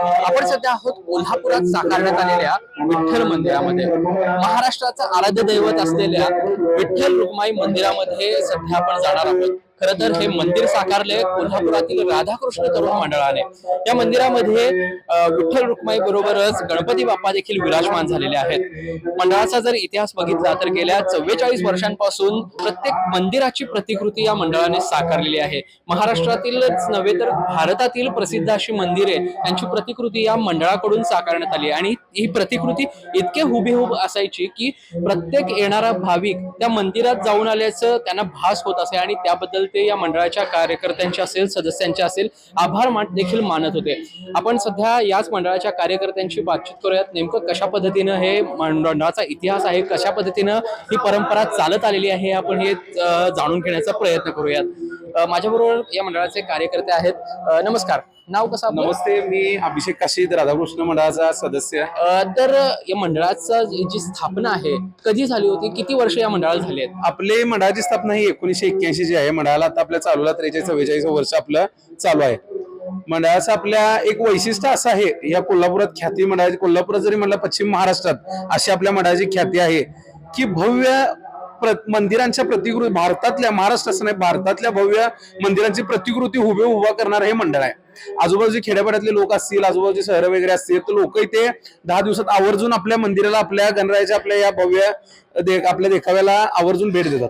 आपण सध्या आहोत कोल्हापुरात साकारण्यात आलेल्या विठ्ठल मंदिरामध्ये. महाराष्ट्राचं आराध्य दैवत असलेल्या विठ्ठल रुक्माई मंदिरामध्ये सध्या आपण जाणार आहोत. खर तर हे मंदिर साकारले कोल्हापुरातील राधाकृष्ण तरुण मंडळाने. या मंदिरामध्ये विठ्ठल रुक्माई बरोबरच गणपती बाप्पा देखील विराजमान झालेले आहेत. मंडळाचा जर इतिहास बघितला तर गेल्या चव्वेचाळीस वर्षांपासून प्रत्येक मंदिराची प्रतिकृती या मंडळाने साकारलेली आहे. महाराष्ट्रातीलच नव्हे तर भारतातील प्रसिद्ध अशी मंदिरे यांची प्रतिकृती या मंडळाकडून साकारण्यात आली आणि ही प्रतिकृती इतके हुबेहूब असायची की प्रत्येक येणारा भाविक त्या मंदिरात जाऊन आल्याचं त्यांना भास होत असे आणि त्याबद्दल ते या मंडळाच्या कार्यकर्त्यांचे असेल सदस्यांचे असेल आभार मान देखील मानत होते. आपण सध्या याच मंडळाच्या कार्यकर्त्यांशी बातचीत करूयात. नेमकं कशा पद्धतीनं हे मंडळाचा इतिहास आहे? कशा पद्धतीनं ही परंपरा चालत आलेली आहे? आपण हे जाणून घेण्याचा प्रयत्न करूयात. माझ्याबरोबर या मंडळाचे कार्यकर्ते आहेत. नमस्कार. नाव कसं आपलं? नमस्ते मी अभिषेक काशीद राधाकृष्ण मंडळाचा सदस्य. आहे. अ, तर या मंडळाचा जी जी स्थापना आहे कधी झाली होती? किती वर्ष या मंडळाला झाली आहेत? आपले मंडळाची स्थापना ही एकोणीशे एक्क्याऐंशी जी आहे. मंडळाला आता आपल्या चालूला त्रेचाळीस चव्वेचाळीस वर्ष आपलं चालू आहे. मंडळाचं आपल्या एक वैशिष्ट्य असं आहे या कोल्हापुरात ख्याती मंडळाची कोल्हापुरात जरी म्हणलं पश्चिम महाराष्ट्रात अशी आपल्या मंडळाची ख्याती आहे की भव्य प्र- मंदिरांच्या प्रतिकृती भारतातल्या महाराष्ट्र असं नाही भारतातल्या भव्य मंदिरांची प्रतिकृती उभे उभा करणार हे मंडळ आहे. आजूबाजूचे खेड्यापाड्यातले लोक असतील आजूबाजूचे शहर वगैरे असतील तर लोक इथे दहा दिवसात आवर्जून आपल्या मंदिराला आपल्या गणरायाच्या आपल्या या भव्य दे- आपल्या देखाव्याला आवर्जून भेट देतात.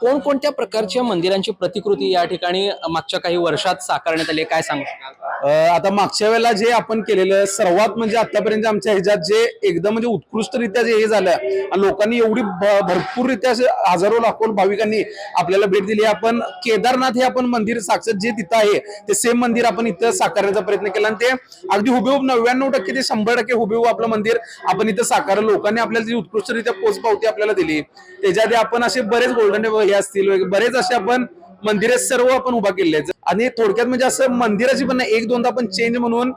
कोणकोणत्या प्रकारच्या मंदिरांची प्रतिकृती या ठिकाणी मागच्या काही वर्षात साकारण्यात आली आहे? काय सांगू शकाल? आता मागच्या वेळेला जे आपण केलेलं सर्वात म्हणजे आतापर्यंत आमच्या ह्याच्यात जे एकदम म्हणजे उत्कृष्टरित्या जे हे झालं आणि लोकांनी एवढी भरपूररित्या हजारो लाखो भाविकांनी आपल्याला भेट दिली. आपण केदारनाथ हे आपण मंदिर साक्षात जे तिथं आहे ते सेम मंदिर आपण इथं साकारण्याचा प्रयत्न केला. आणि ते अगदी हुबेहूब नव्याण्णव टक्के ते शंभर टक्के हुबेहूब आपलं मंदिर आपण इथं साकारलं. लोकांनी आपल्याला जी उत्कृष्टरित्या पोच पावती आपल्याला दिली त्याच्या आधी आपण असे बरेच गोल्डन हे असतील वगैरे बरेच असे आपण मंदिरे सर्व आपण उभा केले आहेत. आणि थोडक्यात म्हणजे असं मंदिराची पण नाही, एक दोनदा आपण चेंज म्हणून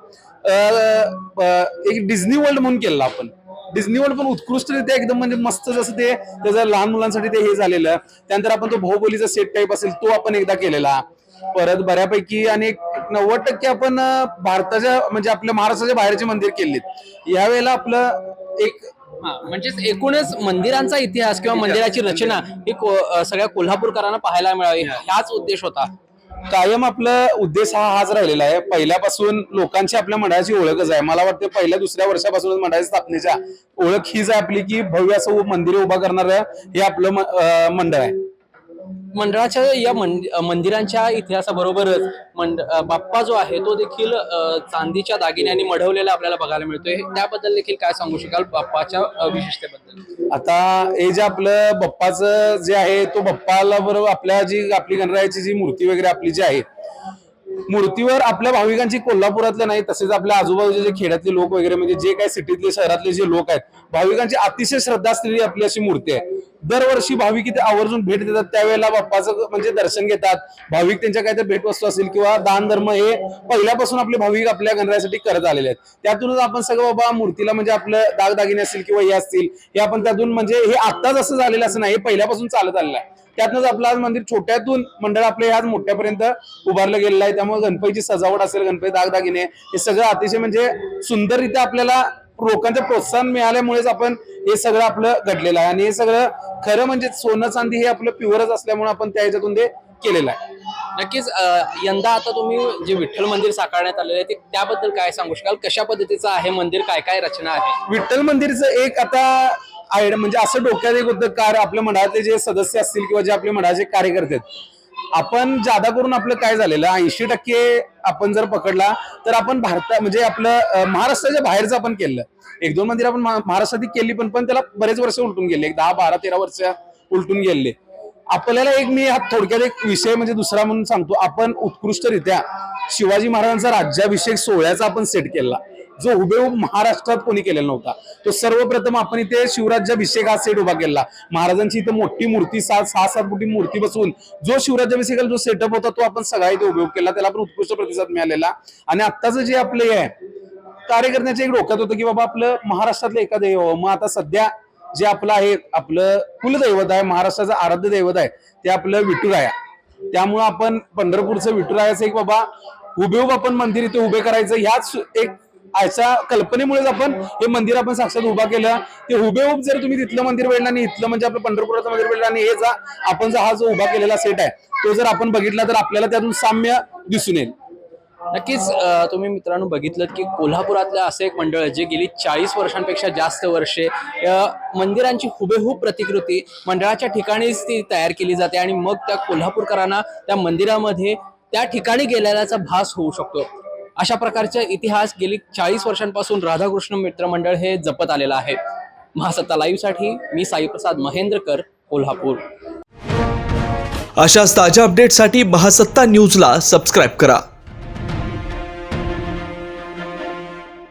एक डिझनी वर्ल्ड म्हणून केलं आपण. डिझनी वर्ल्ड पण उत्कृष्टरित्या एकदम म्हणजे मस्त जसं ते त्याचं लहान मुलांसाठी ते हे झालेलं. त्यानंतर आपण तो बहुबलीचा सेट टाईप असेल तो आपण एकदा केलेला. परत बऱ्यापैकी आणि एक नव्वद टक्के आपण भारताच्या म्हणजे आपल्या महाराष्ट्राच्या बाहेरचे मंदिर केलेत. यावेळेला आपलं एक हा म्हणजेच एकूणच मंदिरांचा इतिहास किंवा मंदिराची रचना ही सगळ्या कोल्हापूरकरांना पाहायला मिळावी. हाच उद्देश होता. कायम आपला उद्देश हा हाच राहिलेला आहे. पहिल्यापासून लोकांची आपल्या मंडळाची ओळखच आहे. मला वाटतं पहिल्या दुसऱ्या वर्षापासूनच मंडळाच्या स्थापनेच्या ओळख हीच आहे आपली की भव्य असं मंदिर उभा करणारं हे आपलं मंडळ आहे. मंडळाच्या या मंदिरांच्या इतिहासाबरोबरच मंड बाप्पा जो आहे तो देखील चांदीच्या दागिन्यांनी मढवलेला आपल्याला बघायला मिळतोय. त्याबद्दल देखील काय सांगू शकाल बाप्पाच्या विशेषतेबद्दल आता हे जे आपलं बाप्पाचं जे आहे तो बाप्पाला बरोबर आपल्या जी आपली गणरायाची जी मूर्ती वगैरे आपली जी आहे मूर्तीवर आपल्या भाविकांची कोल्हापुरातले नाही तसेच आपल्या आजूबाजूचे जे खेड्यातले लोक वगैरे म्हणजे जे काही सिटीतले शहरातले जे लोक आहेत भाविकांची अतिशय श्रद्धा असलेली आपली अशी मूर्ती आहे. दरवर्षी भाविक इथे आवर्जून भेट देतात. त्यावेळेला बाप्पाचं म्हणजे दर्शन घेतात. भाविक त्यांच्या काहीतरी भेटवस्तू असेल किंवा दान धर्म हे पहिल्यापासून आपले भाविक आपल्या गणरायासाठी करत आलेले आहेत. त्यातूनच आपण सगळं बाबा मूर्तीला म्हणजे आपलं दागदागिने असतील किंवा हे असतील हे आपण त्यातून म्हणजे हे आत्ताच असं झालेलं असं नाही हे पहिल्यापासून चालत आलेलं आहे. त्यातनंच आपलं आज मंदिर छोट्यातून मंडळ आपले आज मोठ्यापर्यंत उभारलं गेलेलं आहे. त्यामुळे गणपतीची सजावट असेल गणपती दागदागिने हे सगळं अतिशय म्हणजे सुंदररित्या आपल्याला लोकांचं प्रोत्साहन मिळाल्यामुळेच आपण हे सगळं आपलं घडलेलं आहे. आणि हे सगळं खरं म्हणजे सोनं चांदी हे आपलं प्युअरच असल्यामुळे आपण त्या ह्याच्यातून ते केलेलं आहे. नक्कीच यंदा आता तुम्ही जे विठ्ठल मंदिर साकारण्यात आलेलं आहे ते त्याबद्दल काय सांगू शकाल? कशा पद्धतीचं आहे मंदिर? काय काय रचना आहे? विठ्ठल मंदिरचं एक आता आयडिया म्हणजे असं डोक्यात एक होतं कार आपल्या मंडळातले जे सदस्य असतील किंवा जे आपले मंडळाचे कार्यकर्ते आहेत आपण जादा करून आपलं काय झालेलं? ऐंशी टक्के आपण जर पकडला तर आपण भारता म्हणजे आपलं महाराष्ट्राच्या बाहेरचं आपण केलं. एक दोन मंदिर आपण महाराष्ट्रात केली पण पण त्याला बरेच वर्ष उलटून गेले. एक दहा बारा तेरा वर्ष उलटून गेले. आपल्याला एक मी हा थोडक्यात एक विषय म्हणजे दुसरा म्हणून सांगतो. आपण उत्कृष्टरित्या शिवाजी महाराजांचा राज्याभिषेक सोहळ्याचा आपण सेट केला. जो हुबेहूब महाराष्ट्रात कोणी केलेला नव्हता. तो सर्वप्रथम आपण इथे शिवराज्याभिषेक हा सेट उभा केला. महाराजांची इथे मोठी मूर्ती सात सहा सात फुटी मूर्ती बसून जो शिवराज्याभिषेकाला जो सेटअप होता तो आपण सगळा इथे उपयोग केला. त्याला आपण उत्कृष्ट प्रतिसाद मिळालेला. आणि आत्ताचं जे आपलं हे आहे कार्य एक डोक्यात होतं की बाबा आपलं महाराष्ट्रातलं एखादं दैव मग आता सध्या जे आपलं आहे आपलं कुलदैवत आहे महाराष्ट्राचं आराध्य दैवत आहे ते आपलं विठुराया. त्यामुळं आपण पंढरपूरचं विठुरायाचं एक बाबा हुबेहूब आपण मंदिर इथे उभे करायचं ह्याच एक अशा कल्पनेमुळेच आपण हे मंदिर आपण साक्षात उभा केलं. ते हुबेहूब जर तुम्ही तिथलं मंदिर बघितलं आणि इथलं म्हणजे आपलं पंढरपुराचं मंदिर बघितलं आणि हे जा आपण जो हा जो उभा केलेला सेट आहे तो जर आपण बघितला तर आपल्याला त्यातून साम्य दिसून येईल. नक्कीच तुम्ही मित्रांनो बघितलं की कोल्हापुरातलं असं एक मंडळ आहे जे गेली चाळीस वर्षांपेक्षा जास्त वर्षे मंदिरांची हुबेहूब प्रतिकृती मंडळाच्या ठिकाणीच ती तयार केली जाते आणि मग त्या कोल्हापूरकरांना त्या मंदिरामध्ये त्या ठिकाणी गेलेल्याचा भास होऊ शकतो. अशा प्रकारचा इतिहास गेली चाळीस वर्षांपासून राधाकृष्ण मित्र मंडळ हे जपत आलेलं आहे. महासत्ता लाईव्हसाठी मी साईप्रसाद महेंद्रकर कोल्हापूर. अशाच ताज्या अपडेटसाठी महासत्ता न्यूजला सबस्क्राईब करा.